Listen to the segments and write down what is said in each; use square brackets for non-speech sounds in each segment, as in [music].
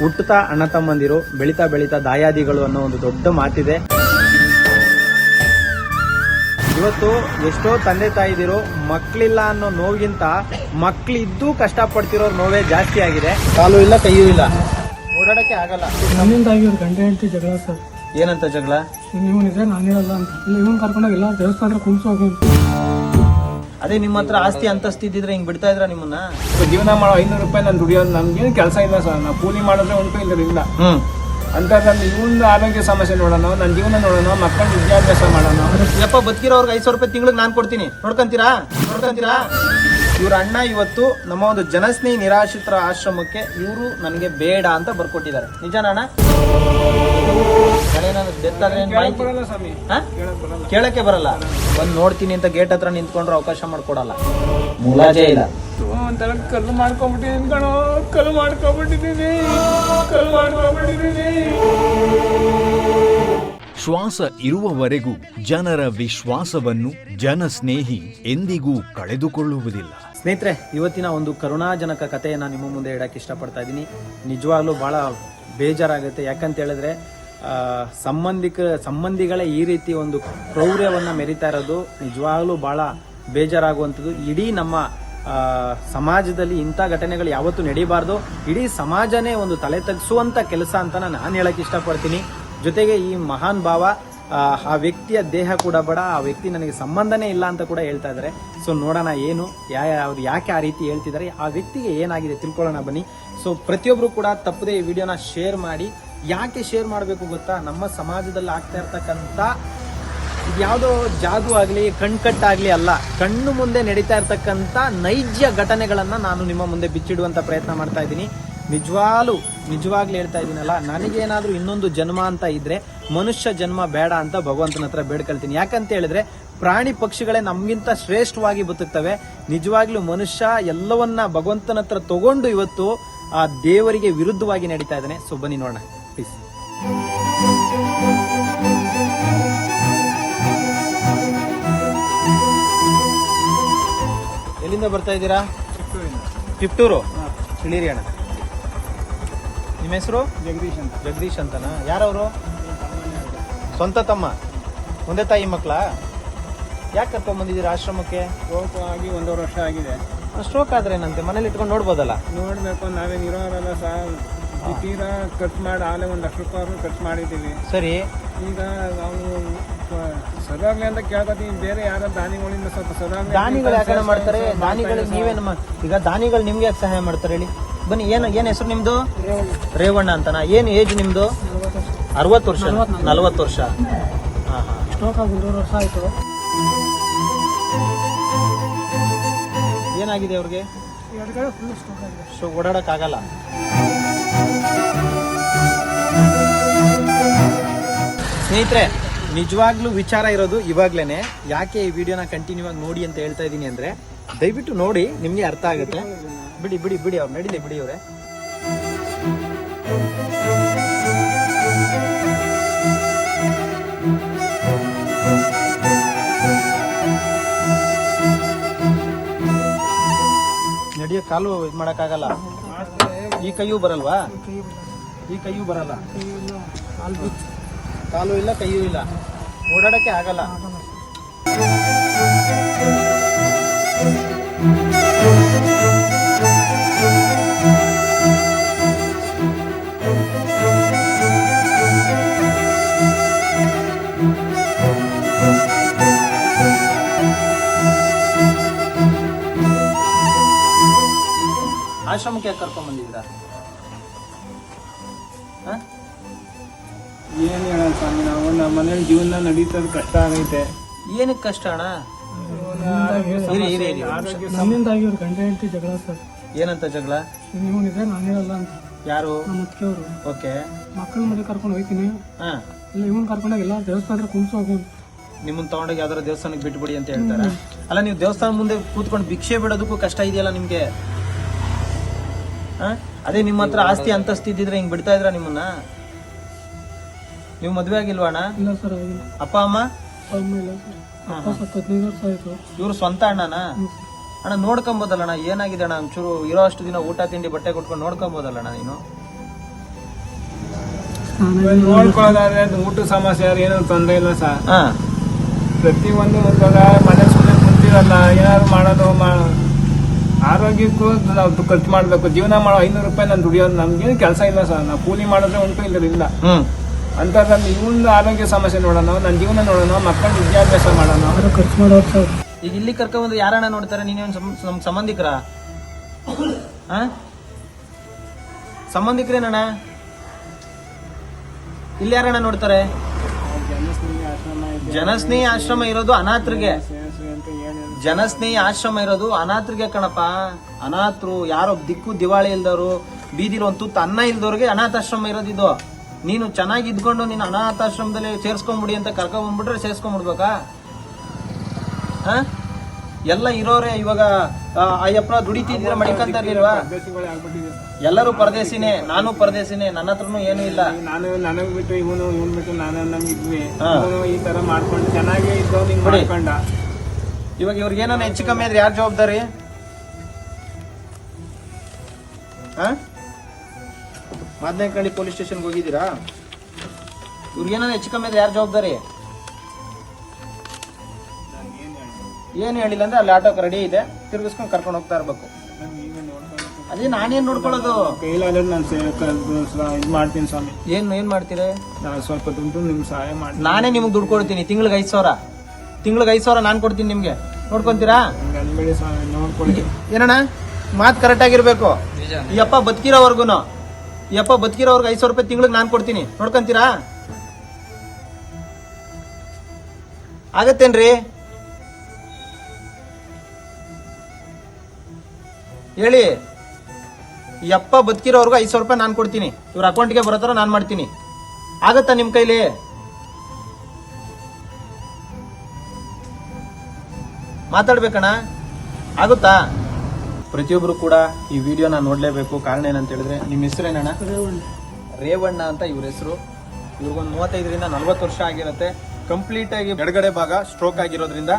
ಹುಟ್ಟುತ್ತಾ ಅಣ್ಣ ತಮ್ಮಂದಿರು ಬೆಳೀತಾ ಬೆಳೀತಾ ದಾಯಾದಿಗಳು ಅನ್ನೋ ಒಂದು ದೊಡ್ಡ ಮಾತಿದೆ. ಇವತ್ತು ಎಷ್ಟೋ ತಂದೆ ತಾಯಿದಿರು ಮಕ್ಕಳಿಲ್ಲ ಅನ್ನೋ ನೋವಿಗಿಂತ ಮಕ್ಕಳಿದ್ದು ಕಷ್ಟಪಡ್ತಿರೋ ನೋವೇ ಜಾಸ್ತಿ ಆಗಿದೆ. ಕಾಲು ಇಲ್ಲ ಕೈಯೂ ಇಲ್ಲ. ಓಡಾಡಕ್ಕೆ ಆಗಲ್ಲ. ನನ್ನಿಂದಾಗಿ ಅವ್ರ ಗಂಡ ಹೆಂಡತಿ ಜಗಳ ಸರ್. ಏನಂತ ಜಗಳ? ನೀವು ನಿಜ ನಾನಿರಲ್ಲ ಅಂತ. ಇವನ್ ಕರ್ಕೊಂಡಾಗ ಎಲ್ಲ ದೇವಸ್ಥಾನ ಕುಂಸೋಗಿ ಅದೇ ನಿಮ್ಮ ಹತ್ರ ಆಸ್ತಿ ಅಂತಸ್ತಿ ಇದ್ದಿದ್ರೆ ಹಿಂಗ್ ಬಿಡ್ತಾ ಇದ್ರ ನಿಮ್ಮನ್ನ? ಜೀವನ ಮಾಡೋ ಐನೂರು ರೂಪಾಯಿ ನಾನು ದುಡಿಯೋದು ನಮ್ಗೇನು ಕೆಲಸ ಇಲ್ಲ ಸರ್. ನಾವು ಕೂಲಿ ಮಾಡಿದ್ರೆ ಉಂಟು ಇದರಿಂದ. ಇಲ್ಲ ಇಲ್ಲ ಹ್ಮ್. ಅಂತ ನನ್ನ ಇವನ್ ಆರೋಗ್ಯ ಸಮಸ್ಯೆ ನೋಡೋಣ ನನ್ನ ಜೀವನ ನೋಡೋಣ ಮಕ್ಕಳ ವಿದ್ಯಾಭ್ಯಾಸ ಮಾಡೋಣ. ಯಪ್ಪ ಬದುಕಿರೋರ್ಗೆ ಐದು ಸಾವಿರ ರೂಪಾಯಿ ತಿಂಗಳಿಗೆ ನಾನು ಕೊಡ್ತೀನಿ. ನೋಡ್ಕೊಂತೀರಾ? ನೋಡ್ಕೊಂತೀರಾ? ಇವ್ರ ಅಣ್ಣ ಇವತ್ತು ನಮ್ಮ ಒಂದು ಜನಸ್ನೇಹಿ ನಿರಾಶ್ರಿತರ ಆಶ್ರಮಕ್ಕೆ ಇವರು ನನಗೆ ಬೇಡ ಅಂತ ಬರ್ಕೊಟ್ಟಿದ್ದಾರೆ. ನಿಜನಾ ಅಣ್ಣ? ಡೆತ್ ಆದ್ರೆ ಏನ್ ಮಾಹಿತಿ? ಕೇಳಕ್ಕೆ ಬರಲ್ಲ. ಬಂದ್ ನೋಡ್ತೀನಿ ಅಂತ ಗೇಟ್ ಹತ್ರ ನಿಂತ್ಕೊಂಡ್ರೆ ಅವಕಾಶ ಮಾಡ್ಕೊಡಲ್ಲ. ಮುಲಾಜೆ ಇಲ್ಲ. ಒಂಥರ ಕಲ್ಲು ಮಾಡ್ಕೊಂಬಿಟ್ಟಿದ್ದೀನಿ ಕಣೋ. ಕಲ್ಲು ಮಾಡ್ಕೊಂಬಿಟ್ಟಿದ್ದೀನಿ ಕಲ್ಲು ಶ್ವಾಸ ಇರುವವರೆಗೂ ಜನರ ವಿಶ್ವಾಸವನ್ನು ಜನಸ್ನೇಹಿ ಎಂದಿಗೂ ಕಳೆದುಕೊಳ್ಳುವುದಿಲ್ಲ. ಸ್ನೇಹಿತರೆ ಇವತ್ತಿನ ಒಂದು ಕರುಣಾಜನಕ ಕಥೆಯನ್ನು ನಿಮ್ಮ ಮುಂದೆ ಇಡಕ್ಕೆ ಇಷ್ಟಪಡ್ತಾ ಇದ್ದೀನಿ. ನಿಜವಾಗ್ಲೂ ಬಹಳ ಬೇಜಾರಾಗುತ್ತೆ. ಯಾಕಂತ ಹೇಳಿದ್ರೆ ಸಂಬಂಧಿಕ, ಸಂಬಂಧಿಗಳೇ ಈ ರೀತಿ ಒಂದು ಕ್ರೌರ್ಯವನ್ನು ಮೆರಿತಾ ಇರೋದು ನಿಜವಾಗಲೂ ಭಾಳ ಬೇಜಾರಾಗುವಂಥದ್ದು. ಇಡೀ ನಮ್ಮ ಸಮಾಜದಲ್ಲಿ ಇಂಥ ಘಟನೆಗಳು ಯಾವತ್ತೂ ನಡೀಬಾರ್ದು. ಇಡೀ ಸಮಾಜನೇ ಒಂದು ತಲೆ ತಗ್ಸುವಂಥ ಕೆಲಸ ಅಂತ ನಾನು ಹೇಳಕ್ಕೆ ಇಷ್ಟಪಡ್ತೀನಿ. ಜೊತೆಗೆ ಈ ಮಹಾನ್ ಭಾವ, ಆ ವ್ಯಕ್ತಿಯ ದೇಹ ಕೂಡ ಬೇಡ, ಆ ವ್ಯಕ್ತಿ ನನಗೆ ಸಂಬಂಧನೇ ಇಲ್ಲ ಅಂತ ಕೂಡ ಹೇಳ್ತಾ ಇದ್ದಾರೆ. ಸೊ ನೋಡೋಣ ಏನು, ಯಾ, ಅವ್ರು ಯಾಕೆ ಆ ರೀತಿ ಹೇಳ್ತಿದ್ದಾರೆ. ಆ ವ್ಯಕ್ತಿಗೆ ಏನಾಗಿದೆ ತಿಳ್ಕೊಳ್ಳೋಣ ಬನ್ನಿ. ಸೊ ಪ್ರತಿಯೊಬ್ಬರು ಕೂಡ ತಪ್ಪದೆ ಈ ವಿಡಿಯೋನ ಶೇರ್ ಮಾಡಿ ಯಾಕೆ ಶೇರ್ ಮಾಡಬೇಕು ಗೊತ್ತಾ? ನಮ್ಮ ಸಮಾಜದಲ್ಲಿ ಆಗ್ತಾ ಇರ್ತಕ್ಕಂಥ ಯಾವುದೋ ಜಾದು ಆಗಲಿ, ಕಣ್ಕಟ್ಟಾಗಲಿ ಅಲ್ಲ, ಕಣ್ಣು ಮುಂದೆ ನಡೀತಾ ಇರ್ತಕ್ಕಂಥ ನೈಜ ಘಟನೆಗಳನ್ನು ನಾನು ನಿಮ್ಮ ಮುಂದೆ ಬಿಚ್ಚಿಡುವಂಥ ಪ್ರಯತ್ನ ಮಾಡ್ತಾ ಇದ್ದೀನಿ. ನಿಜವಾಗ್ಲೂ ನಿಜವಾಗ್ಲೂ ಹೇಳ್ತಾ ಇದ್ದೀನಲ್ಲ, ನನಗೇನಾದರೂ ಇನ್ನೊಂದು ಜನ್ಮ ಅಂತ ಇದ್ರೆ ಮನುಷ್ಯ ಜನ್ಮ ಬೇಡ ಅಂತ ಭಗವಂತನ ಹತ್ರ ಬೇಡ್ಕೊಳ್ತೀನಿ. ಯಾಕಂತ ಹೇಳಿದ್ರೆ, ಪ್ರಾಣಿ ಪಕ್ಷಿಗಳೇ ನಮಗಿಂತ ಶ್ರೇಷ್ಠವಾಗಿ ಬದುಕ್ತವೆ. ನಿಜವಾಗ್ಲೂ ಮನುಷ್ಯ ಎಲ್ಲವನ್ನ ಭಗವಂತನ ಹತ್ರ ತಗೊಂಡು ಇವತ್ತು ಆ ದೇವರಿಗೆ ವಿರುದ್ಧವಾಗಿ ನಡೀತಾ ಇದ್ದಾನೆ. ಸೊ, ಬನ್ನಿ ನೋಡೋಣ. ಎಲ್ಲಿಂದ ಬರ್ತಾ ಇದ್ದೀರಾ? ಚಿಪ್ಟೂರು ತಿಳಿರಿ ಅಣ್ಣ. ನಿಮ್ಮ ಹೆಸರು? ಜಗದೀಶ್ ಅಂತ. ಜಗದೀಶ್ ಅಂತನಾ? ಯಾರವರು? ಸ್ವಂತ ತಮ್ಮ? ಒಂದೇ ತಾಯಿ ಮಕ್ಕಳ? ಯಾಕೆ ಕರ್ಕೊಂಡ್ ಬಂದಿದ್ದೀರಾ ಆಶ್ರಮಕ್ಕೆ? ಸ್ಟ್ರೋಕ್ ಆಗಿ ಒಂದೂವರೆ ವರ್ಷ ಆಗಿದೆ. ಸ್ಟ್ರೋಕ್ ಆದ್ರೆ ಏನಂತೆ? ಮನೇಲಿ ಇಟ್ಕೊಂಡು ನೋಡ್ಬೋದಲ್ಲ? ನೋಡಬೇಕು ನಾವೇನು ಇರೋರಲ್ಲ ಸರ್ ಈ ತೀರಾ ಖರ್ಚು ಮಾಡಿ ಆಲೆ ಒಂದು ಲಕ್ಷ ರೂಪಾಯಿ ಖರ್ಚು ಮಾಡಿದ್ದೀವಿ. ಸರಿ. ಈಗ ನಾವು ಸದಾಗ್ಲಿ ಅಂತ ಕೇಳ್ಕೊತೀವಿ ಬೇರೆ ಯಾರ ದಾನಿಗಳಿಂದ ಸ್ವಲ್ಪ ಸದಾಗ್ಲಿ ದಾನಿಗಳು ಯಾಕಂದ್ರೆ ಮಾಡ್ತಾರೆ? ದಾನಿಗಳಿಗೆ ನೀವೇನು ಮಾ- ಈಗ ದಾನಿಗಳು ನಿಮ್ಗೆ ಯಾಕೆ ಸಹಾಯ ಮಾಡ್ತಾರೆ ಹೇಳಿ? ಬನ್ನಿ ಏನು ಏನು ಹೆಸರು ನಿಮ್ದು? ರೇವಣ್ಣ ಅಂತನಾ? ಏನು ಏಜ್ ನಿಮ್ದು? ಅರವತ್ತು ವರ್ಷ. ನಲವತ್ತು ವರ್ಷ. ಹಾ ಹಾ. ಸ್ಟೋಕ್ ಆಗಿ ಒಂದೂವರೆ ವರ್ಷ ಆಯಿತು. ಏನಾಗಿದೆ ಅವ್ರಿಗೆ? ಎರಡು ಕಡೆ ಫುಲ್ ಸ್ಟೋಕ್ ಆಗಿದೆ. ಸೊ ಓಡಾಡಕ್ ಸ್ನೇಹಿತರೆ, ನಿಜವಾಗ್ಲೂ ವಿಚಾರ ಇರೋದು ಇವಾಗ್ಲೇನೆ. ಯಾಕೆ ಈ ವಿಡಿಯೋನ ಕಂಟಿನ್ಯೂ ಆಗಿ ನೋಡಿ ಅಂತ ಹೇಳ್ತಾ ಇದ್ದೀನಿ ಅಂದ್ರೆ, ದಯವಿಟ್ಟು ನೋಡಿ, ನಿಮ್ಗೆ ಅರ್ಥ ಆಗುತ್ತೆ. ಬಿಡಿ ಬಿಡಿ ಬಿಡಿ ಅವ್ರು ನಡೀಲಿ ಬಿಡಿ ಅವ್ರೆ. ನಡಿಯೋ ಕಾಲು ಇದು ಮಾಡೋಕ್ಕಾಗಲ್ಲ. ಈ ಕೈಯೂ ಬರಲ್ವಾ? ಈ ಕೈಯೂ ಬರಲ್ಲ. ಕಾಲು ಇಲ್ಲ ಕೈಯೂ ಇಲ್ಲ. ಓಡಾಡೋಕ್ಕೆ ಆಗಲ್ಲ. ಆಶ್ರಮಕ್ಕೆ ಯಾಕೆ ಕರ್ಕೊಂಡ್ ಏನು ಹೇಳೋಣ ಸ್ವಾಮಿ ನಾವು ನಮ್ಮ ಮನೇಲಿ ಜೀವನ ನಡೀತದ ಕಷ್ಟ ಆಗೈತೆ. ಏನಕ್ಕೆ ಕಷ್ಟ ಅಣ್ಣ? ಇರಿ ಇರಿ ಇರಿ ಒಂದ್ ನಿಮಿಷ. ನನ್ನಿಂದಾಗಿ ಇವ್ರ ಗಂಟೆ ಹೆಂಡತಿ ಜಗಳ ಸರ್. ಏನಂತ ಜಗಳ? ನೀವು ನಾನು ನಾನಿರಲ್ಲ ಅಂತ. ಯಾರು? ನಮ್ಮ ಅತ್ತಿಗೆಯವರು. ಓಕೆ. ಮಕ್ಕಳ ಮನೆ ಕರ್ಕೊಂಡು ಹೋಗ್ತೀನಿ. ಹಾ. ಇಲ್ಲ ಇವನ್ ಕರ್ಕೊಂಡಾಗ ಎಲ್ಲ ದೇವಸ್ಥಾನ ಕುಂಸೋಗಿ ನಿಮ್ಮನ್ನ ತಗೊಂಡೋಗಿ ಯಾವ್ದಾರ ದೇವಸ್ಥಾನಕ್ಕೆ ಬಿಟ್ಬಿಡಿ ಅಂತ ಹೇಳ್ತಾರೆ? ಅಲ್ಲ ನೀವು ದೇವಸ್ಥಾನ ಮುಂದೆ ಕೂತ್ಕೊಂಡು ಭಿಕ್ಷೆ ಬಿಡೋದಕ್ಕೂ ಕಷ್ಟ ಇದೆಯಲ್ಲ ನಿಮ್ಗೆ? ಆ? ಅದೇ ನಿಮ್ಮ ಹತ್ರ ಆಸ್ತಿ ಅಂತಸ್ತಿದ್ರೆ ಇದ್ದಿದ್ರೆ ಹಿಂಗ್ ಬಿಡ್ತಾ ಇದ್ರ ನಿಮ್ಮನ್ನ? ನೀವು ಮದುವೆ ಆಗಿಲ್ವಾ ಅಣ್ಣ? ಇಲ್ಲ ಸರ್ ಆಗಿಲ್ಲ. ಅಪ್ಪ ಅಮ್ಮ? ಅಮ್ಮ ಇಲ್ಲ ಸರ್. ಅಪ್ಪ ಸತ್ತು ಹದಿನೈದು ವರ್ಷ ಆಯ್ತು. ಇವ್ರು ಸ್ವಂತ ಅಣ್ಣನ? ಅಣ್ಣ ನೋಡ್ಕೊಂಬೋದಲ್ಲ ಅಣ್ಣ ಏನಾಗಿದೆ ಅಣ್ಣ? ಒಂಚೂರು ಇರೋ ಅಷ್ಟು ದಿನ ಊಟ ತಿಂಡಿ ಬಟ್ಟೆ ಕೊಟ್ಕೊಂಡು ನೋಡ್ಕೊಂಬೋದಲ್ಲ ಅಣ್ಣ ನೀನು? ನೋಡ್ಕೊಳ್ಳೋದಾದ್ರೆ ಊಟದ ಸಮಸ್ಯೆ ಏನು ಏನೂ ತೊಂದರೆ ಇಲ್ಲ ಸರ್. ಹಾ. ಒಂದು ಮನೆ ಸುಮ್ಮನೆ ಕುಂತಿರಲ್ಲ ಏನಾದ್ರು ಮಾಡೋದು ಮಾ ಆರೋಗ್ಯಕ್ಕೂ ನಾವು ಖರ್ಚು ಮಾಡಬೇಕು. ಜೀವನ ಮಾಡೋ ಐನೂರು ರೂಪಾಯಿ ನಾನು ದುಡಿಯೋದು ನಮ್ಗೇನು ಕೆಲಸ ಇಲ್ಲ ಸರ್. ನಾವು ಕೂಲಿ ಮಾಡಿದ್ರೆ ಉಂಟು ಇಲ್ಲ. ಹ್ಮ್. ಅಂಥದ್ರಲ್ಲಿ ಇವೊಂದು ಆರೋಗ್ಯ ಸಮಸ್ಯೆ ನೋಡೋಣ ನನ್ನ ಜೀವನ ನೋಡೋಣ ಮಕ್ಕಳ ವಿದ್ಯಾಭ್ಯಾಸ ಮಾಡೋಣ. ಖರ್ಚು ಮಾಡೋರು ಸರ್. ಈಗ ಇಲ್ಲಿ ಕರ್ಕೊಂಡು ಬಂದ್ರೆ ಯಾರಣ್ಣ ನೋಡ್ತಾರೆ? ನೀನೇನು ನಮ್ ಸಂಬಂಧಿಕರ? ಆ? ಸಂಬಂಧಿಕರೇನಣ್ಣ? ಇಲ್ಲಿ ಯಾರಣ್ಣ ನೋಡ್ತಾರೆ? ಜನಸ್ನೇಹಿ ಆಶ್ರಮ ಇದೆ ಜನಸ್ನೇಹಿ ಆಶ್ರಮ ಇರೋದು ಅನಾಥರಿಗೆ. ಜನಸ್ನೇಹಿ ಆಶ್ರಮ ಇರೋದು ಅನಾಥರಿಗೆ ಕಣಪ್ಪ. ಅನಾಥರು ಯಾರೋ ದಿಕ್ಕು ದಿವಾಳಿ ಇಲ್ದವರು ಬೀದಿಲಿ ಒಂದು ತುತ್ತು ಅನ್ನ ಇಲ್ದವ್ರಿಗೆ ಅನಾಥಾಶ್ರಮ ಇರೋದು ಇದು ನೀನು ಚೆನ್ನಾಗಿ ಇದ್ಕೊಂಡು ನೀನು ಅನಾಥಾಶ್ರಮದಲ್ಲಿ ಸೇರ್ಸ್ಕೊಂಡ್ಬಿಡಿ ಅಂತ ಕರ್ಕೊಂಡ್ಬಿಟ್ರೆ ಸೇರ್ಸ್ಕೊಂಡ್ಬಿಡ್ಬೇಕಾ ಹಾ? ಎಲ್ಲ ಇರೋರೆ ಇವಾಗ ಅಯ್ಯಪ್ಪ ದುಡಿತಿದ್ದೀರ ಮಡಿಕಂತ ಇಲ್ವಾ ಎಲ್ಲರೂ ಪರದೇಶಿನೇ ನಾನು ಪರದೇಶಿನೇ ನನ್ನ ಹತ್ರನು ಏನು ಇಲ್ಲ. ನಾನು ನನಗ್ ಬಿಟ್ಟು ಇವನು ಇವನ್ ಬಿಟ್ಟು ನಾನು ನಮ್ಗೆ ಇದ್ವಿ. ಹಾ. ಈ ತರ ಮಾಡ್ಕೊಂಡು ಚೆನ್ನಾಗಿ ಇದ್ದವ್ ಹಿಂಗ್ ಬಿಡಿ. ಮಾಡ್ಕೊಂಡ. ಇವಾಗ ಇವ್ರಿಗೆ ಏನಾನ ಹೆಚ್ಚು ಕಮ್ಮಿ ಆದ್ರೆ ಯಾರು ಜವಾಬ್ದಾರಿ? ಮಾದನೇಕಳ್ಳಿ ಪೊಲೀಸ್ ಸ್ಟೇಷನ್ಗೆ ಹೋಗಿದ್ದೀರಾ? ಇವ್ರಿಗೆ ಏನಾದ್ರು ಹೆಚ್ಚು ಕಮ್ಮಿ ಆದ್ರೆ ಯಾರು ಜವಾಬ್ದಾರಿ? ಏನು ಹೇಳಿಲ್ಲ ಅಂದ್ರೆ ಅಲ್ಲಿ ಆಟೋಕ್ಕೆ ರೆಡಿ ಇದೆ ತಿರ್ಗಿಸ್ಕೊಂಡು ಕರ್ಕೊಂಡು ಹೋಗ್ತಾ ಇರ್ಬೇಕು. ಅದೇ ನಾನೇನು ನೋಡ್ಕೊಳ್ಳೋದು? ಕೈಲಾದ್ರೆ ನಾನು ಇದು ಮಾಡ್ತೀನಿ ಸ್ವಾಮಿ. ಏನು ಏನು ಮಾಡ್ತೀರಿ? ನಾನು ಸ್ವಲ್ಪ ದುಡ್ಡು ನಿಮ್ಗೆ ಸಹಾಯ ಮಾಡಿ ನಾನೇ ನಿಮ್ಗೆ ದುಡ್ಡು ಕೊಡ್ತೀನಿ ತಿಂಗ್ಳಿಗೆ ಐದು ಸಾವಿರ. ತಿಂಗ್ಳಿಗೆ ಐದು ಸಾವಿರ ನಾನು ಕೊಡ್ತೀನಿ ನಿಮಗೆ. ನೋಡ್ಕೊಂತೀರಾ? ಅನ್ಬೇಡಿ ಸ್ವಾಮಿ ನೋಡ್ಕೊಳ್ಳಿ. ಏನಣ್ಣ? ಮಾತು ಕರೆಕ್ಟ್ ಆಗಿರ್ಬೇಕು. ಈ ಅಪ್ಪ ಬದುಕಿರೋವರ್ಗುನು. ಈ ಅಪ್ಪ ಬದುಕಿರೋರ್ಗೆ ಐದು ಸಾವಿರ ರೂಪಾಯಿ ತಿಂಗಳಿಗೆ ನಾನು ಕೊಡ್ತೀನಿ. ನೋಡ್ಕೊಂತೀರಾ? ಆಗತ್ತೇನ್ರಿ? ಹೇಳಿ. ಯಪ್ಪ, ಬದುಕಿರೋರ್ಗು ಐದು ಸಾವಿರ ರೂಪಾಯಿ ನಾನು ಕೊಡ್ತೀನಿ. ಇವ್ರ ಅಕೌಂಟ್ಗೆ ಬರೋ ಥರ ನಾನು ಮಾಡ್ತೀನಿ. ಆಗತ್ತಾ ನಿಮ್ಮ ಕೈಲಿ? ಮಾತಾಡ್ಬೇಕಣ್ಣ. ಆಗುತ್ತಾ? ಪ್ರತಿಯೊಬ್ಬರು ಕೂಡ ಈ ವಿಡಿಯೋನ ನೋಡಲೇಬೇಕು. ಕಾರಣ ಏನಂತ ಹೇಳಿದ್ರೆ, ನಿಮ್ಮ ಹೆಸರೇನಣ್ಣ ರೇವಣ್ಣ ಅಂತ ಇವ್ರ ಹೆಸರು. ಇವ್ರಿಗೊಂದು ಮೂವತ್ತೈದರಿಂದ ನಲ್ವತ್ತು ವರ್ಷ ಆಗಿರುತ್ತೆ. ಕಂಪ್ಲೀಟ್ ಆಗಿ ಎಡಗಡೆ ಭಾಗ ಸ್ಟ್ರೋಕ್ ಆಗಿರೋದ್ರಿಂದ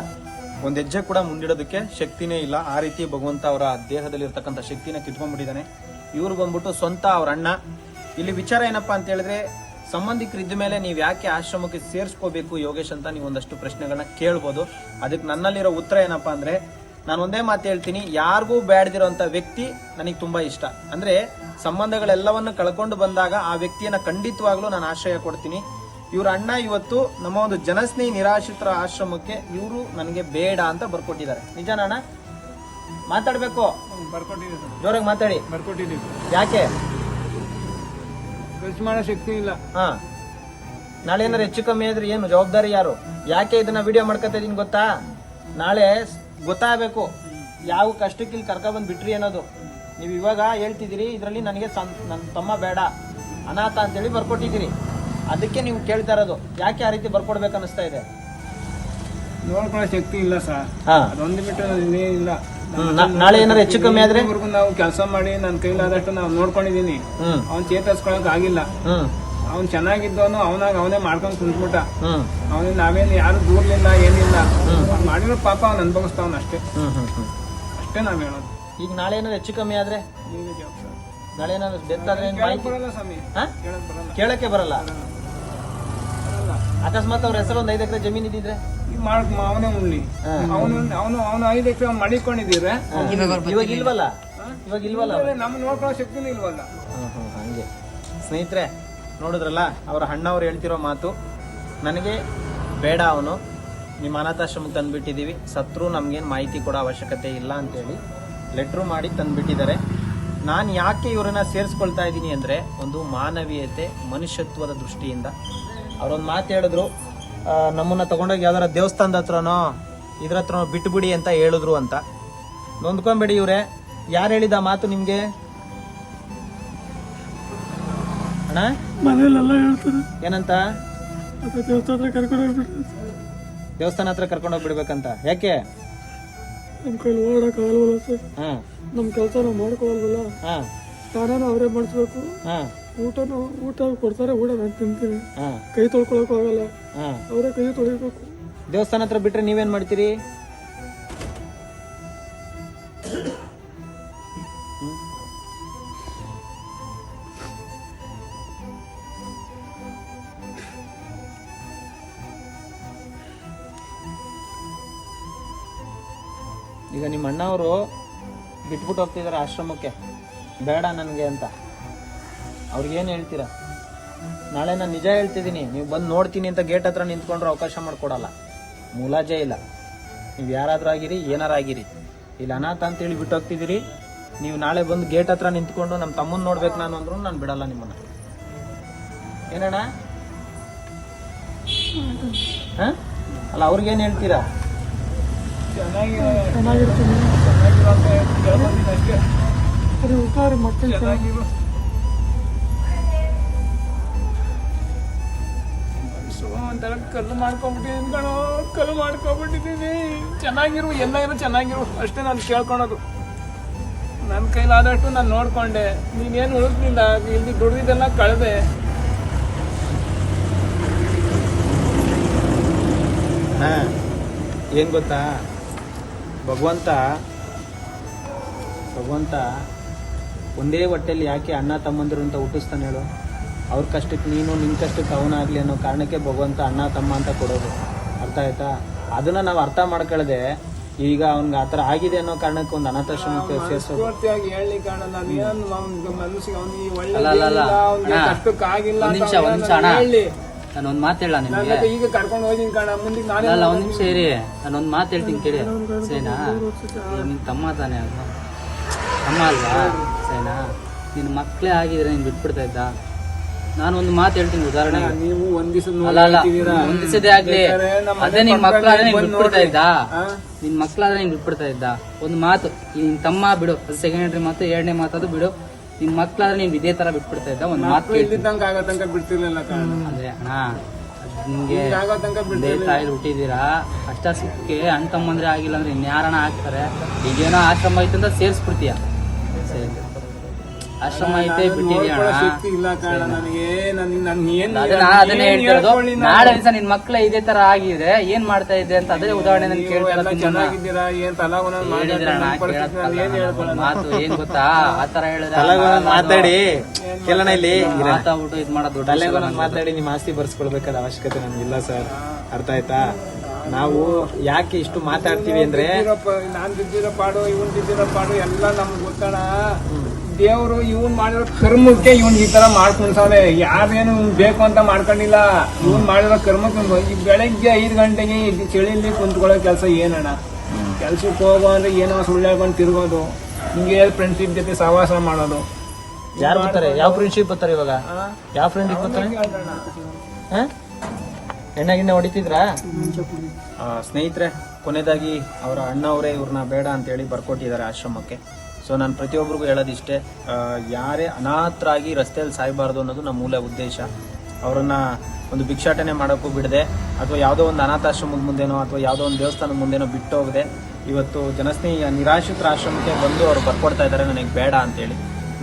ಒಂದು ಹೆಜ್ಜೆ ಕೂಡ ಮುಂದಿಡೋದಕ್ಕೆ ಶಕ್ತಿನೇ ಇಲ್ಲ. ಆ ರೀತಿ ಭಗವಂತ ಅವರ ದೇಹದಲ್ಲಿ ಇರ್ತಕ್ಕಂಥ ಶಕ್ತಿನ ಕಿತ್ಕೊಂಡ್ಬಿಟ್ಟಿದ್ದಾನೆ. ಇವ್ರು ಬಂದ್ಬಿಟ್ಟು ಸ್ವಂತ ಅವ್ರ ಅಣ್ಣ. ಇಲ್ಲಿ ವಿಚಾರ ಏನಪ್ಪಾ ಅಂತ ಹೇಳಿದ್ರೆ, ಸಂಬಂಧಿಕರಿದ್ದ ಮೇಲೆ ನೀವು ಯಾಕೆ ಆಶ್ರಮಕ್ಕೆ ಸೇರಿಸ್ಕೋಬೇಕು ಯೋಗೇಶ್ ಅಂತ ನೀವು ಒಂದಷ್ಟು ಪ್ರಶ್ನೆಗಳನ್ನ ಕೇಳ್ಬೋದು. ಅದಕ್ಕೆ ನನ್ನಲ್ಲಿರೋ ಉತ್ತರ ಏನಪ್ಪಾ ಅಂದ್ರೆ ನಾನು ಒಂದೇ ಮಾತು ಹೇಳ್ತೀನಿ ಯಾರಿಗೂ ಬೇಡದಿರೋಂಥ ವ್ಯಕ್ತಿ ನನಗೆ ತುಂಬ ಇಷ್ಟ. ಅಂದ್ರೆ ಸಂಬಂಧಗಳೆಲ್ಲವನ್ನು ಕಳ್ಕೊಂಡು ಬಂದಾಗ ಆ ವ್ಯಕ್ತಿಯನ್ನ ಖಂಡಿತವಾಗ್ಲೂ ನಾನು ಆಶ್ರಯ ಕೊಡ್ತೀನಿ. ಇವ್ರ ಅಣ್ಣ ಇವತ್ತು ನಮ್ಮ ಒಂದು ಜನಸ್ನೇಹಿ ನಿರಾಶ್ರಿತರ ಆಶ್ರಮಕ್ಕೆ ಇವರು ನನಗೆ ಬೇಡ ಅಂತ ಬರ್ಕೊಟ್ಟಿದ್ದಾರೆ. ನಿಜಾನ ಅಣ್ಣ ಮಾತಾಡ್ಬೇಕು? ಜೋರಾಗಿ ಮಾತಾಡಿ. ಬರ್ಕೊಟ್ಟಿದ್ದೀವಿ. ಯಾಕೆ? ಖರ್ಚು ಮಾಡೋ ಶಕ್ತಿ ಇಲ್ಲ. ಹಾ. ನಾಳೆ ಏನಾರು ಹೆಚ್ಚು ಕಮ್ಮಿ ಆದ್ರೆ ಏನು ಜವಾಬ್ದಾರಿ ಯಾರು? ಯಾಕೆ ಇದನ್ನ ವಿಡಿಯೋ ಮಾಡ್ಕೊತಾ ಇದೀನಿ ಗೊತ್ತಾ? ನಾಳೆ ಗೊತ್ತಾಗಬೇಕು. ಯಾವ ಕಷ್ಟಕ್ಕೆ ಇಲ್ಲಿ ಕರ್ಕ ಬಂದು ಬಿಟ್ರಿ ಅನ್ನೋದು. ನೀವು ಇವಾಗ ಹೇಳ್ತಿದ್ದೀರಿ ಇದರಲ್ಲಿ ನನಗೆ ನನ್ನ ತಮ್ಮ ಬೇಡ. ಅನಾಥ ಅಂತೇಳಿ ಬರ್ಕೊಟ್ಟಿದ್ದೀರಿ. ಅದಕ್ಕೆ ನೀವು ಕೇಳ್ತಾ ಇರೋದು. ಯಾಕೆ ಆ ರೀತಿ ಬರ್ಕೊಡ್ಬೇಕು ಅನಿಸ್ತಾ ಇದೆ? ನೋಡ್ಕೊಳ್ಳೋ ಶಕ್ತಿ ಇಲ್ಲ ಸರ್. ಒಂದು ಅದೊಂದು ಬಿಟ್ಟು ಇನ್ನೇನಿಲ್ಲ ನಾ- ನಾಳೆ ಏನಾರು ಹೆಚ್ಚು ಕಮ್ಮಿ ಆದ್ರೆ? ನಾವು ಕೆಲಸ ಮಾಡಿ ನನ್ನ ಕೈಲಾದಷ್ಟು ನಾವು ನೋಡ್ಕೊಂಡಿದ್ದೀನಿ. ಅವ್ನು ಚೇತರಿಸ್ಕೊಳಕ್ ಆಗಿಲ್ಲ. ಅವ್ನು ಚೆನ್ನಾಗಿದ್ದವನು ಅವನಾಗ ಅವನೇ ಮಾಡ್ಕೊಂಡು ಕುಂತ್ಬಿಟ್ಟ. ಅವನಿಗೆ ನಾವೇನು ಯಾರು ದೂರ್ಲಿಲ್ಲ ಏನಿಲ್ಲ. ಅವ್ನು ಮಾಡಿರೋ ಪಾಪ ಅವ್ನು ಅನ್ಭವಿಸ್ತಾವನ್ ಅಷ್ಟೇ. ಹ್ಮ್ ಹ್ಮ್ ಹ್ಮ್. ಅಷ್ಟೇ ನಾವ್ ಹೇಳೋದು. ಈಗ ನಾಳೆ ಏನಾದ್ರು ಹೆಚ್ಚು ಕಮ್ಮಿ ಆದ್ರೆ. ನಾಳೆ ಏನಾದ್ರು ಡೆತ್ ಆದ್ರೆ ಕೇಳಕ್ಕೆ ಬರಲ್ಲ. ಅಕಸ್ಮಾತ್ ಅವ್ರ ಹೆಸರು ಒಂದು ಐದು ಎಕರೆ ಜಮೀನ್ ಇದ್ದಿದ್ರೆ? ಈಗ ಮಾಡ್ ಅವನೇ ಉಣ್ಣಿ. ಅವನು ಅವನು ಅವನು ಐದು ಎಕರೆ ಅವ್ನು ಮಡಿಕೊಂಡಿದ್ದೀರ? ಇವಾಗ ಇಲ್ವಲ್ಲ? ಇವಾಗ ಇಲ್ವಲ್ಲ? ನಮ್ಮ ನೋಡ್ಕೊಳ್ಳೋ ಶಕ್ತಿನೂ ಇಲ್ವಲ್ಲ. ಹಂಗೆ. ಸ್ನೇಹಿತರೆ ನೋಡಿದ್ರಲ್ಲ, ಅವರ ಅಣ್ಣವ್ರು ಹೇಳ್ತಿರೋ ಮಾತು, ನನಗೆ ಬೇಡ ಅವನು, ನಿಮ್ಮ ಅನಾಥಾಶ್ರಮಕ್ಕೆ ತಂದುಬಿಟ್ಟಿದ್ದೀವಿ, ಸತ್ರು ನಮಗೇನು ಮಾಹಿತಿ ಕೊಡೋ ಅವಶ್ಯಕತೆ ಇಲ್ಲ ಅಂತೇಳಿ ಲೆಟ್ರು ಮಾಡಿ ತಂದುಬಿಟ್ಟಿದ್ದಾರೆ. ನಾನು ಯಾಕೆ ಇವರನ್ನ ಸೇರಿಸ್ಕೊಳ್ತಾ ಇದ್ದೀನಿ ಅಂದರೆ, ಒಂದು ಮಾನವೀಯತೆ, ಮನುಷ್ಯತ್ವದ ದೃಷ್ಟಿಯಿಂದ. ಅವರೊಂದು ಮಾತು ಹೇಳಿದ್ರು ನಮ್ಮನ್ನು ತೊಗೊಂಡೋಗಿ ಯಾವ್ದಾರ ದೇವಸ್ಥಾನದ ಹತ್ರನೋ, ಇದ್ರ ಹತ್ರನೋ ಬಿಟ್ಬಿಡಿ ಅಂತ ಹೇಳಿದ್ರು ಅಂತ. ನೊಂದ್ಕೊಂಬೇಡಿ ಇವರೇ, ಯಾರು ಹೇಳಿದ ಮಾತು ನಿಮಗೆ? ಅಣ್ಣ? ಮನೇಲೆಲ್ಲ ಹೇಳ್ತಾರೆ. ಏನಂತ? ಮತ್ತೆ ದೇವಸ್ಥಾನ ಕರ್ಕೊಂಡು ಹೋಗ್ಬಿಟ್ರೆ. ದೇವಸ್ಥಾನ ಹತ್ರ ಕರ್ಕೊಂಡು ಹೋಗ್ಬಿಡ್ಬೇಕಂತ. ಯಾಕೆ? ನಮ್ಮ ಕೈಲಿ ಓಡಕ್ಕಾಗಲ್ವಲ್ಲ ಸರ್. ಹಾ. ನಮ್ಮ ಕೆಲಸ ನಾವು ಮಾಡ್ಕೊಳಲ್ವಲ್ಲ. ಹಾ. ಸ್ನಾನನೂ ಅವರೇ ಮಾಡಿಸ್ಬೇಕು. ಹಾ. ಊಟನೂ ಊಟ ಕೊಡ್ತಾರೆ ಊಟ ನಾನು ತಿಂತೀನಿ. ಹಾ. ಕೈ ತೊಳ್ಕೊಳಕ್ಕೂ ಆಗಲ್ಲ. ಹಾ. ಅವರೇ ಕೈ ತೊಳಿಬೇಕು. ದೇವಸ್ಥಾನ ಹತ್ರ ಬಿಟ್ರೆ ನೀವೇನ್ ಮಾಡ್ತೀರಿ? ಈಗ ನಿಮ್ಮ ಅಣ್ಣವರು ಬಿಟ್ಬಿಟ್ಟು ಹೋಗ್ತಿದ್ದಾರೆ ಆಶ್ರಮಕ್ಕೆ. ಬೇಡ ನನಗೆ ಅಂತ. ಅವ್ರಿಗೇನು ಹೇಳ್ತೀರಾ? ನಾಳೆ ನಾನು ನಿಜ ಹೇಳ್ತಿದ್ದೀನಿ. ನೀವು ಬಂದು ನೋಡ್ತೀನಿ ಅಂತ ಗೇಟ್ ಹತ್ರ ನಿಂತ್ಕೊಂಡ್ರೆ ಅವಕಾಶ ಮಾಡಿಕೊಡಲ್ಲ. ಮುಲಾಜೆ ಇಲ್ಲ. ನೀವು ಯಾರಾದರೂ ಆಗಿರಿ, ಏನಾರು ಆಗಿರಿ. ಇಲ್ಲಿ ಅನಾಥ ಅಂತೇಳಿ ಬಿಟ್ಟು ಹೋಗ್ತಿದ್ದೀರಿ ನೀವು ನಾಳೆ ಬಂದು ಗೇಟ್ ಹತ್ರ ನಿಂತ್ಕೊಂಡು ನಮ್ಮ ತಮ್ಮನ ನೋಡ್ಬೇಕು ನಾನು ಅಂದ್ರೂ ನಾನು ಬಿಡಲ್ಲ ನಿಮ್ಮನ್ನು. ಏನಣ್ಣ? ಹಾಂ? ಅಲ್ಲ ಅವ್ರಿಗೇನು ಹೇಳ್ತೀರಾ? ಚೆನ್ನಾಗಿರೋ ಚೆನ್ನಾಗಿರೋ ಅಂತ ಕೇಳ್ಬಂದಿದ್ದು ಅಷ್ಟೇ ಸರಿ. ಹುಷಾರಿ ಮಕ್ಕಳು ಚೆನ್ನಾಗಿರು ಒಂಥರ ಕಲ್ಲು ಮಾಡ್ಕೊಂಡ್ಬಿಟ್ಟಿದ್ದೀನಿ ಕಣೋ ಕಲ್ಲು ಮಾಡ್ಕೊಂಡ್ಬಿಟ್ಟಿದ್ದೀನಿ ಚೆನ್ನಾಗಿರು ಎಲ್ಲ ಇರೋ ಚೆನ್ನಾಗಿರು. ಅಷ್ಟೇ ನಾನು ಕೇಳ್ಕೊಳೋದು. ನನ್ನ ಕೈಲಾದಷ್ಟು ನಾನು ನೋಡ್ಕೊಂಡೆ. ನೀನೇನು ಉಳಿಸ್ಲಿಲ್ಲ ಇಲ್ಲಿ ದುಡ್ದಿದ್ದೆಲ್ಲ ಕಳೆದೆ. ಹಾಂ ಏನು ಗೊತ್ತಾ? ಭಗವಂತ ಭಗವಂತ ಒಂದೇ ಹೊಟ್ಟೆಯಲ್ಲಿ ಯಾಕೆ ಅಣ್ಣ ತಮ್ಮಂದಿರು ಅಂತ ಹುಟ್ಟಿಸ್ತಾನೆ ಹೇಳು. ಅವ್ರ ಕಷ್ಟಕ್ಕೆ ನೀನು ನಿನ್ನ ಕಷ್ಟಕ್ಕೆ ಅವನಾಗಲಿ ಅನ್ನೋ ಕಾರಣಕ್ಕೆ ಭಗವಂತ ಅಣ್ಣ ತಮ್ಮ ಅಂತ ಕೊಡೋದು. ಅರ್ಥ ಆಯ್ತಾ? ಅದನ್ನ ನಾವು ಅರ್ಥ ಮಾಡ್ಕೊಳ್ಳದೆ ಈಗ ಅವ್ನಿಗೆ ಆ ಥರ ಆಗಿದೆ ಅನ್ನೋ ಕಾರಣಕ್ಕೆ ಒಂದು ಅನಾಥಾಶ್ರಮಕ್ಕೆ ಸೇರಿಸೋದು. ಹೇಳಿ ಕಾಣಲ್ಲ ಮನಸ್ಸಿಗೆ ಅವ್ನಿಗೆ ಒಳ್ಳೆ. ಹೇಳಿ. ನಾನು ಒಂದ್ ಮಾತು ಹೇಳ ನಿಮ್ಗೆ ನಾನು ಈಗ ಕರ್ಕೊಂಡು ಹೋಗಿದ್ದೀನಿ ಕಣ ಮುಂದೆ ನಾನೇ ಅಲ್ಲ ಒಂದ್ ನಿಮಿಷ ಇರಿ ನಾನು ಒಂದ್ ಮಾತು ಹೇಳ್ತೀನಿ ಕೇಳಿ ಸೇನಾ ನಿನ್ ತಮ್ಮ ತಾನೇ ಅಲ್ವಾ ತಮ್ಮ ಅಲ್ವಾ ಸೇನಾ ನಿನ್ ಮಕ್ಳೇ ಆಗಿದ್ರೆ ನೀನ್ ಬಿಟ್ಬಿಡ್ತಾ ಇದ್ದ ನಾನು ಒಂದು ಮಾತು ಹೇಳ್ತೀನಿ ಉದಾಹರಣೆ ನೀವು ಒಂದ್ ದಿವಸ ಅಲ್ಲ ಅಲ್ಲ ಒಂದ್ ದಿವಸದೇ ಆಗ್ಲಿ ಅದೇ ನಿನ್ ಮಕ್ಳಾದ್ರೆ ನೀನ್ ಬಿಟ್ಬಿಡ್ತಾ ಇದ್ದ ನಿನ್ ಮಕ್ಳಾದ್ರೆ ನೀನ್ ಬಿಟ್ಬಿಡ್ತಾ ಇದ್ದ ಒಂದ್ ಮಾತು ನಿನ್ ತಮ್ಮ ಬಿಡು ಸೆಕೆಂಡ್ರಿ ಮಾತು ಎರಡನೇ ಮಾತಾದ್ರು ಬಿಡು ನಿನ್ ಮಕ್ಳಾದ್ರೆ ನೀನ್ ಇದೇ ತರ ಬಿಟ್ಬಿಡ್ತಾ ಇದ್ದ? ಒಂದ್ ಮಾತು ಆಗೋ ತನಕ ಬಿಡ್ತಿರ್ಲಿಲ್ಲ ಅಂದ್ರೆ ಅಣ್ಣ ನಿಮ್ಗೆ ತಾಯಿಲಿ ಹುಟ್ಟಿದೀರಾ ಅಷ್ಟ ಸಿಕ್ಕಿ ಅಣ್ಣ ತಮ್ಮಂದ್ರೆ ಆಗಿಲ್ಲ ಅಂದ್ರೆ ಇನ್ಯಾರಣ ಆಗ್ತಾರೆ ಈಗೇನೋ ಆಶ್ರಮ ಐತಂತ ಅಂತ ಸೇರ್ಸ್ಬಿಡ್ತೀಯ? ಸರಿ ಆಶ್ರಮ ಐತೆ ಬಿಟ್ಟಿದ್ಯಾ ನೋಡ್ಕೊಳ್ಳೋ ಶಕ್ತಿ ಇಲ್ಲ ಕಾರಣ ನನಗೆ ನನ್ ನನ್ ಏನ್ ಅದೇ ನಾ ಅದನ್ನೇ ಹೇಳ್ತಿರೋದು ನಾಳೆ ದಿವಸ ನಿನ್ ಮಕ್ಳ ಇದೇ ತರ ಆಗಿದೆ ಏನ್ ಮಾಡ್ತಾ ಇದ್ದೆ ಅಂತ ಅದೇ ಉದಾಹರಣೆ ನನ್ ಏನ್. ಮಾತು ಏನ್ ಗೊತ್ತಾ? [laughs] ಆತರ ಹೇಳಿದ್ರೆ ಮಾತಾಡಿ. ಕೇಳೋಣ ಇಲ್ಲಿ. ಮಾತಾಡ್ಬಿಟ್ಟು ಇದ್ ಮಾಡೋದು ದೊಡ್ಡ ಮಾತಾಡಿ ನಿಮ್ ಆಸ್ತಿ ಬರ್ಸ್ಕೊಳ್ಬೇಕಾದ ಅವಶ್ಯಕತೆ ನಮ್ಗಿಲ್ಲ ಸರ್. ಅರ್ಥ ಆಯ್ತಾ? ನಾವು ಯಾಕೆ ಇಷ್ಟು ಮಾತಾಡ್ತೀವಿ ಅಂದ್ರೆ ನಾನ್ ಬಿದ್ದಿರೋ ಪಾಡು ಇವನ್ ಬಿದ್ದಿರೋ ಪಾಡು ಎಲ್ಲ ನಮ್ಗೆ ಗೊತ್ತಣ ದೇವ್ರು ಇವನ್ ಮಾಡಿರೋ ಕರ್ಮಕ್ಕೆ ಇವನ್ ಈ ತರ ಮಾಡ್ಕೊಂಡ್ಸವ್ರೆ ಯಾರೇನು ಬೇಕು ಅಂತ ಮಾಡ್ಕೊಂಡಿಲ್ಲ. ಇವನ್ ಮಾಡಿರೋ ಕರ್ಮಕ್ಕೆ ಈ ಬೆಳಗ್ಗೆ ಐದು ಗಂಟೆಗೆ ಇಲ್ಲಿ ಚಳಿಲಿ ಕುಂತ್ಕೊಳ್ಳೋ ಕೆಲಸ ಏನಣ್ಣ? ಕೆಲ್ಸಕ್ಕೆ ಹೋಗೋ ಅಂದ್ರೆ ಏನೋ ಸುಳ್ಳು ಹೇಳ್ಕೊಂಡು ತಿರ್ಗೋದು. ಹಿಂಗೆ ಫ್ರೆಂಡ್ಶಿಪ್ ಜೊತೆ ಸಹವಾಸ ಮಾಡೋದು. ಯಾರು ಬರ್ತಾರೆ? ಯಾವ ಫ್ರೆಂಡ್ಶಿಪ್ ಬರ್ತಾರೆ ಇವಾಗ? ಯಾವ ಫ್ರೆಂಡ್ ಬರ್ತಾರೆ? ಹಾ? ಎಣ್ಣೆ ಗಿಣ್ಣೆ ಹೊಡಿತಿದ್ರಾ? ಸ್ನೇಹಿತರೆ, ಕೊನೆಯದಾಗಿ ಅವರ ಅಣ್ಣವರೇ ಇವ್ರನ್ನ ಬೇಡ ಅಂತೇಳಿ ಬರ್ಕೊಟ್ಟಿದ್ದಾರೆ ಆಶ್ರಮಕ್ಕೆ. ಸೊ ನಾನು ಪ್ರತಿಯೊಬ್ಬರಿಗೂ ಹೇಳೋದಿಷ್ಟೇ ಯಾರೇ ಅನಾಥರಾಗಿ ರಸ್ತೆಯಲ್ಲಿ ಸಾಯಬಾರ್ದು ಅನ್ನೋದು ನಮ್ಮ ಮೂಲ ಉದ್ದೇಶ. ಅವರನ್ನು ಒಂದು ಭಿಕ್ಷಾಟನೆ ಮಾಡೋಕ್ಕೂ ಬಿಡದೆ, ಅಥವಾ ಯಾವುದೋ ಒಂದು ಅನಾಥಾಶ್ರಮದ ಮುಂದೆನೋ ಅಥವಾ ಯಾವುದೋ ಒಂದು ದೇವಸ್ಥಾನದ ಮುಂದೆನೋ ಬಿಟ್ಟು ಹೋಗದೆ ಇವತ್ತು ಜನಸ್ನೇಹಿ, ನಿರಾಶ್ರಿತರ ಆಶ್ರಮಕ್ಕೆ ಬಂದು ಅವ್ರು ಬರ್ಕೊಡ್ತಾ ಇದ್ದಾರೆ, ನನಗೆ ಬೇಡ ಅಂತೇಳಿ.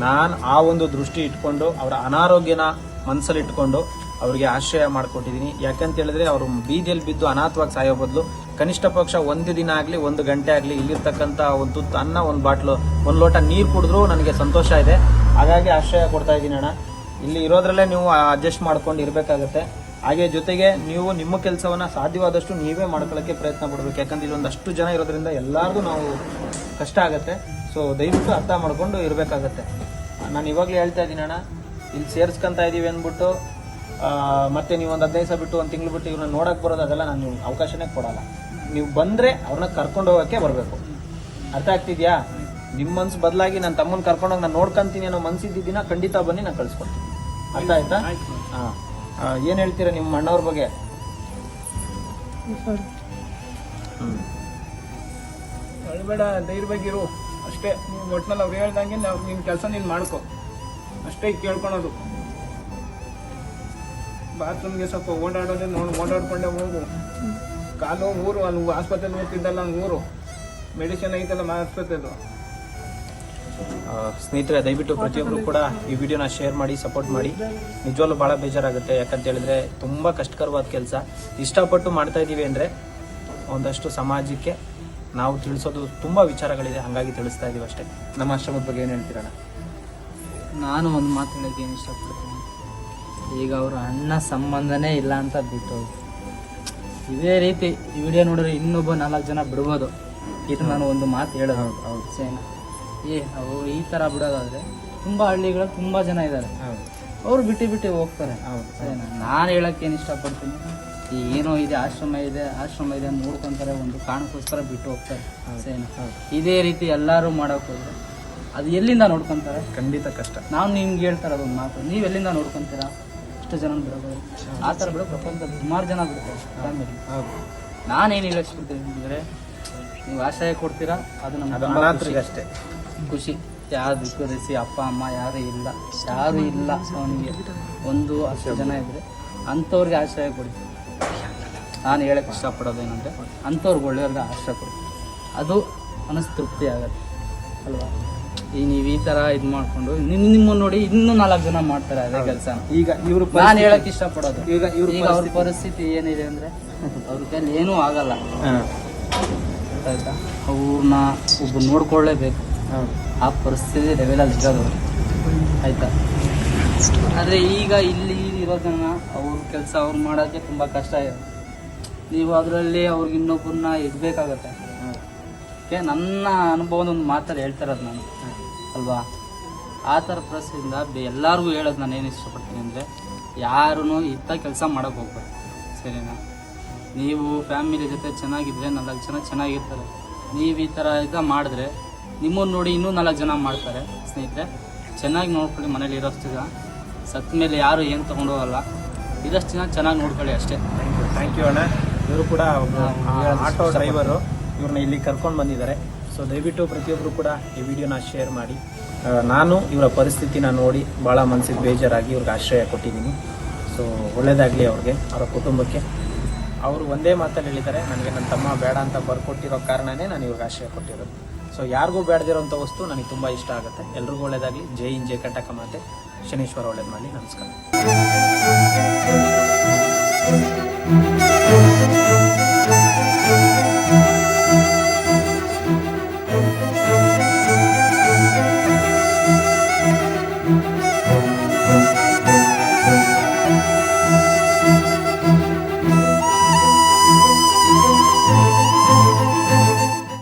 ನಾನು ಆ ಒಂದು ದೃಷ್ಟಿ ಇಟ್ಕೊಂಡು, ಅವರ ಅನಾರೋಗ್ಯನ ಮನಸ್ಸಲ್ಲಿ ಇಟ್ಕೊಂಡು ಅವರಿಗೆ ಆಶ್ರಯ ಮಾಡಿಕೊಟ್ಟಿದ್ದೀನಿ. ಯಾಕಂತ ಹೇಳಿದ್ರೆ ಅವರು ಬೀದಿಯಲ್ಲಿ ಬಿದ್ದು ಅನಾಥವಾಗಿ ಸಾಯೋ ಬದಲು ಕನಿಷ್ಠ ಪಕ್ಷ ಒಂದು ದಿನ ಆಗಲಿ, ಒಂದು ಗಂಟೆ ಆಗಲಿ ಇಲ್ಲಿರ್ತಕ್ಕಂಥ ಒಂದು ತುತ್ತು ಅನ್ನ, ಒಂದು ಬಾಟ್ಲು, ಒಂದು ಲೋಟ ನೀರು ಕುಡಿದ್ರೂ ನನಗೆ ಸಂತೋಷ ಇದೆ. ಹಾಗಾಗಿ ಆಶ್ರಯ ಕೊಡ್ತಾ ಇದ್ದೀನಿ ಅಣ್ಣ. ಇಲ್ಲಿ ಇರೋದ್ರಲ್ಲೇ ನೀವು ಅಡ್ಜಸ್ಟ್ ಮಾಡ್ಕೊಂಡು ಇರಬೇಕಾಗತ್ತೆ. ಹಾಗೆ ಜೊತೆಗೆ ನೀವು ನಿಮ್ಮ ಕೆಲಸವನ್ನು ಸಾಧ್ಯವಾದಷ್ಟು ನೀವೇ ಮಾಡ್ಕೊಳ್ಳೋಕ್ಕೆ ಪ್ರಯತ್ನ ಪಡಬೇಕು. ಯಾಕಂದ್ರೆ ಇಲ್ಲೊಂದಷ್ಟು ಜನ ಇರೋದ್ರಿಂದ ಎಲ್ಲರಿಗೂ ನಾವು ಕಷ್ಟ ಆಗುತ್ತೆ. ಸೊ ದಯವಿಟ್ಟು ಅರ್ಥ ಮಾಡಿಕೊಂಡು ಇರಬೇಕಾಗತ್ತೆ. ನಾನು ಇವಾಗಲೇ ಹೇಳ್ತಾ ಇದ್ದೀನಿ ಅಣ್ಣ. ಇಲ್ಲಿ ಸೇರಿಸ್ಕೊಂತ ಇದ್ದೀವಿ ಅಂದ್ಬಿಟ್ಟು ಮತ್ತೆ ನೀವು ಒಂದು ಹದಿನೈದು ಸಾವಿರ ಬಿಟ್ಟು ಒಂದು ತಿಂಗಳು ಬಿಟ್ಟು ಇವ್ರನ್ನ ನೋಡಕ್ಕೆ ಬರೋದು ಅದೆಲ್ಲ ನಾನು ನಿಮ್ಗೆ ಅವಕಾಶನೇ ಕೊಡಲ್ಲ. ನೀವು ಬಂದ್ರೆ ಅವ್ರನ್ನ ಕರ್ಕೊಂಡು ಹೋಗೋಕ್ಕೆ ಬರಬೇಕು. ಅರ್ಥ ಆಗ್ತಿದ್ಯಾ? ನಿಮ್ಮ ಮನ್ಸು ಬದಲಾಗಿ ನನ್ನ ತಮ್ಮನ ಕರ್ಕೊಂಡೋಗಿ ನಾನು ನೋಡ್ಕೊಂತೀನಿ ಅನ್ನೋ ಮನ್ಸಿದ್ದಿನ ಖಂಡಿತ ಬನ್ನಿ ನಾನು ಕಳ್ಸ್ಕೊಡ್ತೀನಿ. ಅರ್ಥ ಆಯ್ತಾ? ಹಾಂ. ಏನು ಹೇಳ್ತೀರಾ ನಿಮ್ಮ ಅಣ್ಣವ್ರ ಬಗ್ಗೆ? ಅಳ್ಬೇಡ ಧೈರ್ಯವಾಗಿರು ಅಷ್ಟೇ. ನೀವು ಒಟ್ನಲ್ಲಿ ಅವ್ರು ಹೇಳ್ದಂಗೆ ನಾವು ನಿಮ್ಮ ಕೆಲಸ ನೀನು ಮಾಡ್ಕೊ. ಅಷ್ಟೇ ಕೇಳ್ಕೊಳೋದು. ಬಾತ್ರೂಮ್ಗೆ ಸ್ವಲ್ಪ ಓಡಾಡೋದೇ ನೋಡಿ ಓಡಾಡ್ಕೊಂಡೆ ಹೋಗು. ಕಾಲು ಊರು ಅಲ್ಲಿ ಆಸ್ಪತ್ರೆ ಹೋಗ್ತಿದ್ದಲ್ಲ ಹಂಗೆ ಊರು. ಮೆಡಿಸಿನ್ ಐತಲ್ಲ ಆಸ್ಪತ್ರೆದು. ಸ್ನೇಹಿತರೆ ದಯವಿಟ್ಟು ಪ್ರತಿಯೊಬ್ಬರು ಕೂಡ ಈ ವಿಡಿಯೋನ ಶೇರ್ ಮಾಡಿ ಸಪೋರ್ಟ್ ಮಾಡಿ. ನಿಜವಾಗ್ಲೂ ಭಾಳ ಬೇಜಾರಾಗುತ್ತೆ. ಯಾಕಂತ ಹೇಳಿದ್ರೆ ತುಂಬ ಕಷ್ಟಕರವಾದ ಕೆಲಸ. ಇಷ್ಟಪಟ್ಟು ಮಾಡ್ತಾ ಇದ್ದೀವಿ ಅಂದರೆ ಒಂದಷ್ಟು ಸಮಾಜಕ್ಕೆ ನಾವು ತಿಳಿಸೋದು ತುಂಬ ವಿಚಾರಗಳಿದೆ. ಹಾಗಾಗಿ ತಿಳಿಸ್ತಾ ಇದ್ದೀವಿ ಅಷ್ಟೇ. ನಮ್ಮ ಆಶ್ರಮದ ಬಗ್ಗೆ ಏನು ಹೇಳ್ತೀರಣ್ಣ? ನಾನು ಒಂದು ಮಾತು ಹೇಳೋಕ್ಕೆ ಏನು ಇಷ್ಟಪಡ್ತೀನಿ? ಈಗ ಅವ್ರ ಅಣ್ಣ ಸಂಬಂಧನೇ ಇಲ್ಲ ಅಂತ ಬಿಟ್ಟು ಇದೇ ರೀತಿ ಈ ವಿಡಿಯೋ ನೋಡಿದ್ರೆ ಇನ್ನೊಬ್ಬ ನಾಲ್ಕು ಜನ ಬಿಡ್ಬೋದು. ಇದು ನಾನು ಒಂದು ಮಾತು ಹೇಳೋದು. ಸರಿನಾ ಏ ಅವ್ರು ಈ ಥರ ಬಿಡೋದಾದರೆ ತುಂಬ ಹಳ್ಳಿಗಳು ತುಂಬ ಜನ ಇದ್ದಾರೆ. ಅವ್ರು ಬಿಟ್ಟು ಬಿಟ್ಟು ಹೋಗ್ತಾರೆ. ಸರಿನಾ ನಾನು ಹೇಳೋಕ್ಕೇನು ಏನು ಇಷ್ಟಪಡ್ತೀನಿ? ಈ ಏನೋ ಇದೆ ಆಶ್ರಮ ಇದೆ ಆಶ್ರಮ ಇದೆ ಅಂತ ನೋಡ್ಕೊಂತಾರೆ ಒಂದು ಕಾರಣಕ್ಕೋಸ್ಕರ ಬಿಟ್ಟು ಹೋಗ್ತಾರೆ. ಹೌದು. ಇದೇ ರೀತಿ ಎಲ್ಲರೂ ಮಾಡೋಕೆ ಹೋದ್ರೆ ಅದು ಎಲ್ಲಿಂದ ನೋಡ್ಕೊತಾರೆ? ಖಂಡಿತ ಕಷ್ಟ. ನಾವು ನಿಮ್ಗೆ ಹೇಳ್ತಾರೆ ಅದೊಂದು ಮಾತು. ನೀವು ಎಲ್ಲಿಂದ ನೋಡ್ಕೊಂತೀರಾ? ಇಷ್ಟು ಜನ ಬಿಡಬಹುದು ಆ ಥರ ಬಿಡೋ ಪ್ರಪಂಚ ಸುಮಾರು ಜನ ಬಿಡ್ತಾರೆ ಫ್ಯಾಮಿಲಿ. ನಾನೇನು ಹೇಳಿಸ್ಬಿಡ್ತೀನಿ ಅಂದರೆ ನೀವು ಆಶ್ರಯ ಕೊಡ್ತೀರಾ? ಅದು ನಮ್ಮ ಅಷ್ಟೇ. ಖುಷಿ. ಯಾರು ದಿಕ್ಕರಿಸಿ ಅಪ್ಪ ಅಮ್ಮ ಯಾರು ಇಲ್ಲ. ಯಾರು ಇಲ್ಲ ಅವನಿಗೆ. ಒಂದು ಅಷ್ಟು ಜನ ಇದ್ದರೆ ಅಂಥವ್ರಿಗೆ ಆಶ್ರಯ ಕೊಡಿ. ನಾನು ಹೇಳಕ್ಕೆ ಇಷ್ಟಪಡೋದು ಏನಂದರೆ ಅಂಥವ್ರಿಗೆ ಒಳ್ಳೆಯವ್ರಿಗೆ ಆಶ್ರಯ ಕೊಡಿ. ಅದು ಮನಸ್ಸು ತೃಪ್ತಿ ಆಗುತ್ತೆ. ಅಲ್ವಾ? ಈ ನೀವು ಈ ಥರ ಇದು ಮಾಡಿಕೊಂಡು ನಿಮ್ಮ ನಿಮ್ಮನ್ನು ನೋಡಿ ಇನ್ನೂ ನಾಲ್ಕು ಜನ ಮಾಡ್ತಾರೆ ಅದೇ ಕೆಲಸ ಈಗ ಇವರು ನಾನು ಹೇಳಕ್ಕೆ ಇಷ್ಟಪಡೋದು. ಈಗ ಇವ್ರ ಅವ್ರ ಪರಿಸ್ಥಿತಿ ಏನಿದೆ ಅಂದ್ರೆ ಅವ್ರ ಕೈಲಿ ಏನೂ ಆಗಲ್ಲ. ಆಯ್ತಾ? ಅವ್ರನ್ನ ಒಬ್ಬ ನೋಡ್ಕೊಳ್ಳೇಬೇಕು. ಆ ಪರಿಸ್ಥಿತಿ ಲೆವೆಲಲ್ಲಿ ಇರೋದು. ಆಯ್ತಾ? ಆದರೆ ಈಗ ಇಲ್ಲಿ ಇರೋ ಜನ ಅವ್ರ ಕೆಲಸ ಅವ್ರು ಮಾಡೋಕ್ಕೆ ತುಂಬ ಕಷ್ಟ ಇದೆ. ನೀವು ಅದರಲ್ಲಿ ಅವ್ರಿಗೆ ಇನ್ನೊಬ್ಬರನ್ನ ಇಡಬೇಕಾಗತ್ತೆ. ಓಕೆ? ನನ್ನ ಅನುಭವದ ಒಂದು ಮಾತಲ್ಲಿ ಹೇಳ್ತಿರೋದು ನಾನು. ಅಲ್ವಾ? ಆ ಥರ ಪರಿಸ್ಥಿತಿಯಿಂದ ಬೆ ಎಲ್ಲರಿಗೂ ಹೇಳೋದು ನಾನು ಏನು ಇಷ್ಟಪಡ್ತೀನಿ ಅಂದರೆ ಯಾರೂ ಇತ್ತ ಕೆಲಸ ಮಾಡೋಕೆ ಹೋಗ್ಬೇಡಿ ಸರಿನಾ? ನೀವು ಫ್ಯಾಮಿಲಿ ಜೊತೆ ಚೆನ್ನಾಗಿದ್ದರೆ ನಾಲ್ಕು ಜನ ಚೆನ್ನಾಗಿರ್ತಾರೆ. ನೀವು ಈ ಥರ ಈಗ ಮಾಡಿದ್ರೆ ನಿಮ್ಮನ್ನು ನೋಡಿ ಇನ್ನೂ ನಾಲ್ಕು ಜನ ಮಾಡ್ತಾರೆ ಸ್ನೇಹಿತರೆ. ಚೆನ್ನಾಗಿ ನೋಡ್ಕೊಳ್ಳಿ ಮನೇಲಿ ಇರೋಷ್ಟು ಜನ. ಸತ್ತ ಮೇಲೆ ಯಾರು ಏನು ತೊಗೊಂಡು ಹೋಗಲ್ಲ. ಇರೋಷ್ಟು ಜನ ಚೆನ್ನಾಗಿ ನೋಡ್ಕೊಳ್ಳಿ ಅಷ್ಟೇ. ಥ್ಯಾಂಕ್ ಯು ಅಣ್ಣ. ಇವರು ಕೂಡ ಒಬ್ಬ ಆಟೋ ಡ್ರೈವರು. ಇವ್ರನ್ನ ಇಲ್ಲಿ ಕರ್ಕೊಂಡು ಬಂದಿದ್ದಾರೆ. ಸೊ ದಯವಿಟ್ಟು ಪ್ರತಿಯೊಬ್ಬರು ಕೂಡ ಈ ವಿಡಿಯೋನ ಶೇರ್ ಮಾಡಿ. ನಾನು ಇವರ ಪರಿಸ್ಥಿತಿನ ನೋಡಿ ಭಾಳ ಮನಸ್ಸಿಗೆ ಬೇಜಾರಾಗಿ ಇವ್ರಿಗೆ ಆಶ್ರಯ ಕೊಟ್ಟಿದ್ದೀನಿ. ಸೊ ಒಳ್ಳೆಯದಾಗಲಿ ಅವ್ರಿಗೆ, ಅವರ ಕುಟುಂಬಕ್ಕೆ. ಅವರು ಒಂದೇ ಮಾತಲ್ಲಿ ಹೇಳಿದ್ದಾರೆ, ನನಗೆ ನನ್ನ ತಮ್ಮ ಬೇಡ ಅಂತ ಬರ್ಕೊಟ್ಟಿರೋ ಕಾರಣನೇ ನಾನು ಇವ್ರಿಗೆ ಆಶ್ರಯ ಕೊಟ್ಟಿರೋದು. ಸೊ ಯಾರಿಗೂ ಬೇಡದಿರೋಂಥ ವಸ್ತು ನನಗೆ ತುಂಬ ಇಷ್ಟ ಆಗುತ್ತೆ. ಎಲ್ರಿಗೂ ಒಳ್ಳೆಯದಾಗಲಿ ಜೈ ಇನ್ ಜೈ ಕಟಕ ಮಾತೆ. ಶನೀಶ್ವರ ಒಳ್ಳೇದು ಮಾಡಿ ನಮಸ್ಕಾರ.